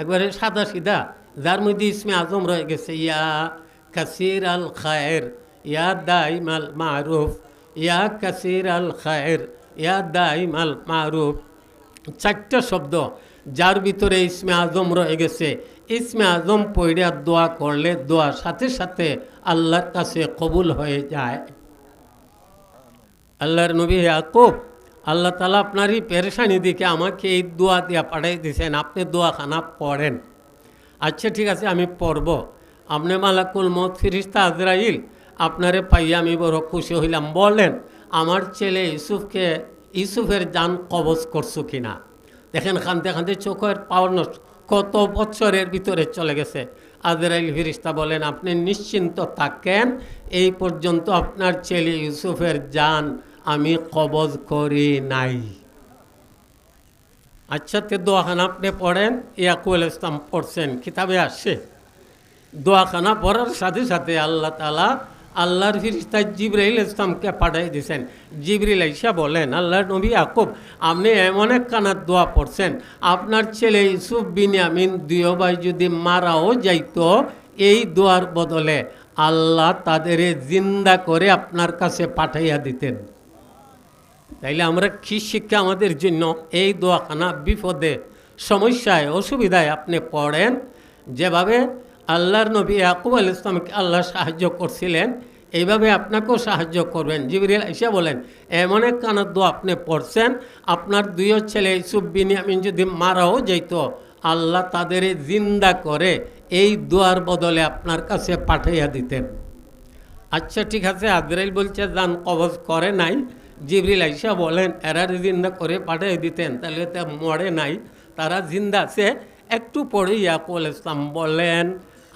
একবারে সাদা সিধা। যার মধ্যে ইসমে আজম রয়ে গেছে, ইয়া কাসির আল খায়ের, ইয়া দাইম আল মারুফ, ইয়া কাসির আল খায়ের, ইয়া দাইম আল মারুফ। চারটা শব্দ, যার ভিতরে ইসমে আজম রয়ে গেছে। ইসমে আজম পইড়া দোয়া করলে দোয়া সাথে সাথে আল্লাহর কাছে কবুল হয়ে যায়। আল্লাহর নবী ইয়াকুব আল্লাহ তালা আপনারই পেরেশানি দিকে আমাকে এই দোয়া দিয়া পাঠাই দিয়েছেন আপনি দোয়াখানা পড়েন। আচ্ছা ঠিক আছে, আমি পড়ব। আপনি মালাকুল মত ফিরিস্তা আজরাইল, আপনারে পাইয়া আমি বড় খুশি হইলাম। বলেন, আমার ছেলে ইউসুফকে, ইউসুফের যান কবজ করছ কিনা? দেখেন, খানতে খানতে চোখের পাওয়ার নষ্ট। কত বছরের ভিতরে চলে গেছে। আজরাইল ফিরিস্তা বলেন, আপনি নিশ্চিন্ত থাকেন, এই পর্যন্ত আপনার ছেলে ইউসুফের যান আমি কবজ করি নাই। আচ্ছা তে দোয়াখানা আপনি পড়েন, ইয়াকুল ইসলাম পড়ছেন, কিতাবে আসছে। দোয়াখানা পড়ার সাথে সাথে আল্লাহ তালা আল্লাহর ফিরিস্তা জিবরাইল ইসলামকে পাঠাই দিয়েছেন। জিবরিল ইসা বলেন, আল্লাহ নবী আকুব আপনি এমন এক কানার দোয়া পড়ছেন, আপনার ছেলে ইসুফ বিনিয়ামিন দুই ভাই যদি মারাও যাইত, এই দোয়ার বদলে আল্লাহ তাদের জিন্দা করে আপনার কাছে পাঠাইয়া দিতেন। তাইলে আমরা কী শিক্ষা আমাদের জন্য এই দোয়াখানা বিপদে, সমস্যায়, অসুবিধায় আপনি পড়েন? যেভাবে আল্লাহর নবী ইয়াকুব আল ইসলামকে আল্লাহ সাহায্য করছিলেন, এইভাবে আপনাকেও সাহায্য করবেন। জিবরিল এসে বলেন, এমন এক কানার দোয়া আপনি পড়ছেন, আপনার দুইও ছেলে ইসুফ বিনিয়ামিন যদি মারাও যেত আল্লাহ তাদের জিন্দা করে এই দোয়ার বদলে আপনার কাছে পাঠাইয়া দিতেন। আচ্ছা ঠিক আছে, আজরাইল বলছে, যান, কবজ করে নাই। জিবরিল আইসা বলেন, এরা যদি না করে পাঠিয়ে দিতেন, তাহলে তো মরে নাই। তারা জিন্দা আছে, একটু পরে ইয়াকুল ইসলাম বলেন,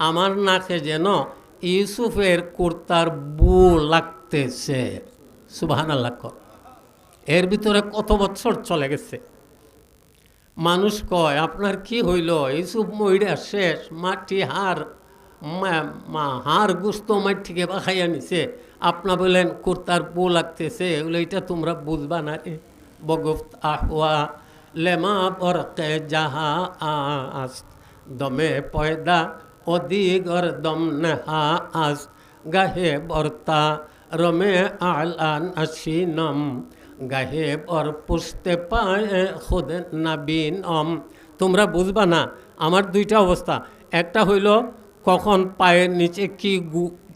আমার নাকে যেন ইউসুফের কুর্তার বু লাগতেছে। সুবাহান আল্লাহ এর ভিতরে কত বছর চলে গেছে? মানুষ কয়, আপনার কি হইল? ইউসুফ মহিলা শেষ, মাটি হার হার গুস্ত মাটিকে বাখাইয়া নিছে। আপনা বলেন, কুর্তার বউ লাগতেছে, এগুলো এটা তোমরা বুঝবা না রে। বগুফত আহওয়া লেমা বরকে জাহা আস, দমে পয়দা অদিগর দম নেহা আস। গাহে বর্তা রমে আলান আসিনম গাহে বর পুষতে পায় খুদ নাবিন অম তোমরা বুঝবা না, আমার দুইটা অবস্থা। একটা হইল কখন পায়ের নিচে কি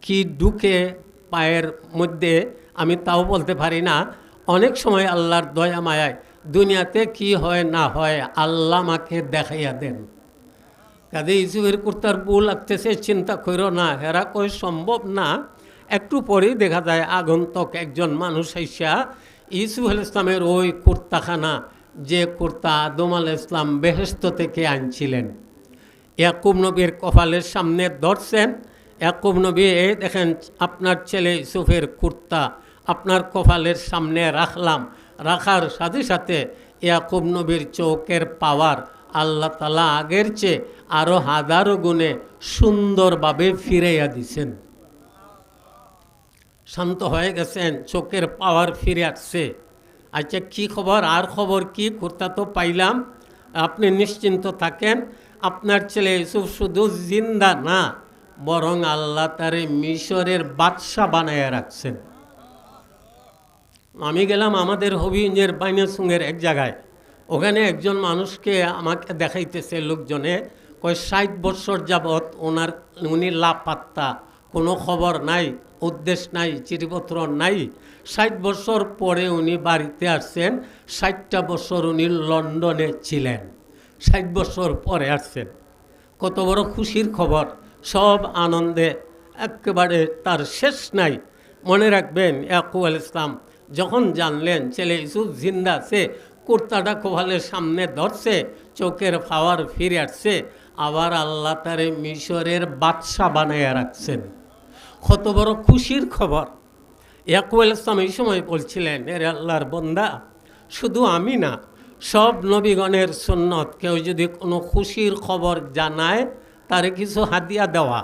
কি ঢুকে পায়ের মধ্যে, আমি তাও বলতে পারি না। অনেক সময় আল্লাহর দয়া মায়ায় দুনিয়াতে কি হয় না হয় আল্লাহ আমাকে দেখাইয়া দেন। কাজে ইসুফের কুর্তার বউ লাগতেছে, চিন্তা করো না, হেরা কই সম্ভব না? একটু পরেই দেখা যায় আগন্তক একজন মানুষ আইসা ইসুফ ইসলামের ওই কুর্তাখানা, যে কুর্তা আদম আল ইসলাম বেহেস্ত থেকে আনছিলেন। ইয়াকুব নবীর কপালের সামনে ধরছেন। ইয়াকুব নবী, এই দেখেন আপনার ছেলে ইসুফের কুর্তা, আপনার কপালের সামনে রাখলাম। রাখার সাথে সাথে ইয়াকুব নবীর চৌকের পাওয়ার আল্লাহ তালা আগের চেয়ে আরও হাজারো গুণে সুন্দরভাবে ফিরাইয়া দিছেন। শান্ত হয়ে গেছেন, চোখের পাওয়ার ফিরে আসছে। আচ্ছা কি খবর? আর খবর কি? কুর্তা তো পাইলাম। আপনি নিশ্চিন্ত থাকেন আপনার ছেলে ইউসুফ শুধু জিন্দা না, বরং আল্লাহ তারে মিশরের বাদশাহ বানায় রাখছেন। আমি গেলাম আমাদের হবিঞ্জের বাইনাসুঙ্গের এক জায়গায়। ওখানে একজন মানুষকে আমাকে দেখাইতেছে লোকজনে, কয়, ষাট বছর যাবৎ ওনার, উনি লাপাত্তা, কোনো খবর নাই, উদ্দেশ নাই, চিঠিপত্র নাই। ষাট বছর পরে উনি বাড়িতে আসছেন, ষাটটা বছর উনি লন্ডনে ছিলেন। ষাট বছর পরে আসছেন কত বড় খুশির খবর। সব আনন্দে একেবারে তার শেষ নাই। মনে রাখবেন, ইয়াকুব আল ইসলাম যখন জানলেন, ছেলে ইসুফ জিন্দা আছে কুর্তাটা কোভালের সামনে ধরছে, চোখের ফাওয়ার ফিরে আসছে, আবার আল্লাহ তারে মিশরের বাদশা বানাইয়া রাখছেন। কত বড় খুশির খবর। ইয়াকুব আল ইসলাম এই সময় বলছিলেন, এর আল্লাহর বন্দা, শুধু আমি না সব নবীগণের সুন্নত। কেউ যদি কোনো খুশির খবর জানায়, তারে কিছু হাদিয়া দেওয়া।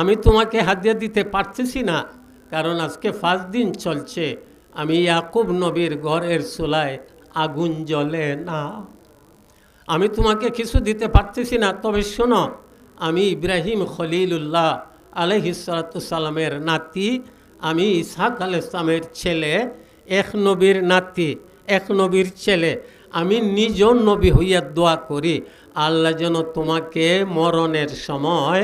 আমি তোমাকে হাদিয়া দিতে পারতেছি না, কারণ আজকে ফার্স্ট দিন চলছে। আমি ইয়াকুব নবীর ঘরের চুলায় আগুন জ্বলে না। আমি তোমাকে কিছু দিতে পারতেছি না, তবে শোনো, আমি ইব্রাহিম খলিলুল্লাহ আলহিসালামের নাতি, আমি ইসাক আল ইসলামের ছেলে, এক নবীর নাতি, এক নবীর ছেলে। আমি নিজ নবী হইয়া দোয়া করি, আল্লাহ যেন তোমাকে মরণের সময়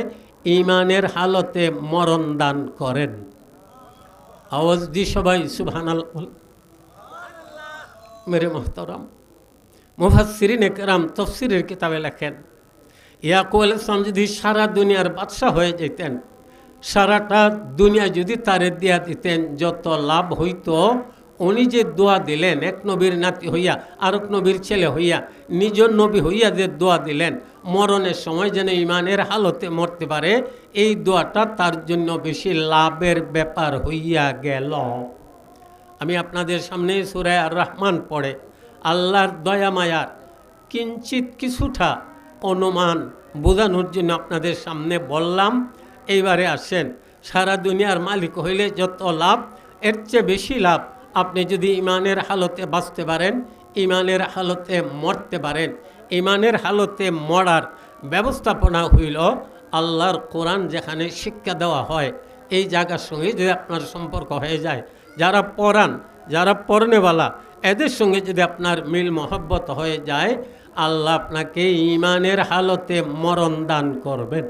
ইমানের হালতে মরণ দান করেন। আওয়াজ দি সবাই, সুবহানাল, মেরে মোহতরম। মুফাসিরিন একরাম তফসিরের কিতাবে লেখেন, ইয়াকুব আল ইসলাম যদি সারা দুনিয়ার বাদশাহ হয়ে যেতেন, সারাটা দুনিয়া যদি তারে দিয়া দিতেন, যত লাভ হইতো উনি যে দোয়া দিলেন, এক নবীর নাতি হইয়া, আরেক নবীর ছেলে হইয়া নিজ নবী হইয়া যে দোয়া দিলেন, মরণের সময় যেন ইমানের হালতে মরতে পারে, এই দোয়াটা তার জন্য বেশি লাভের ব্যাপার হইয়া গেল। আমি আপনাদের সামনে সুরায় আর রহমান পড়ে, আল্লাহর দয়া মায়ার কিঞ্চিত কিছুটা অনুমান বোঝানোর জন্য আপনাদের সামনে বললাম, এইবারে আসেন, সারা দুনিয়ার মালিক হইলে যত লাভ, এর চেয়ে বেশি লাভ আপনি যদি ইমানের হালতে বাঁচতে পারেন, ইমানের হালতে মরতে পারেন, ইমানের হালতে মরার ব্যবস্থাপনা হইল আল্লাহর কোরআন যেখানে শিক্ষা দেওয়া হয়, এই জায়গার সঙ্গে যদি আপনার সম্পর্ক হয়ে যায়, যারা পড়ান যারা পড়নেওয়ালা এদের সঙ্গে যদি আপনার মিল মহব্বত হয়ে যায়, আল্লাহ আপনাকে ইমানের হালতে মরণ দান করবেন।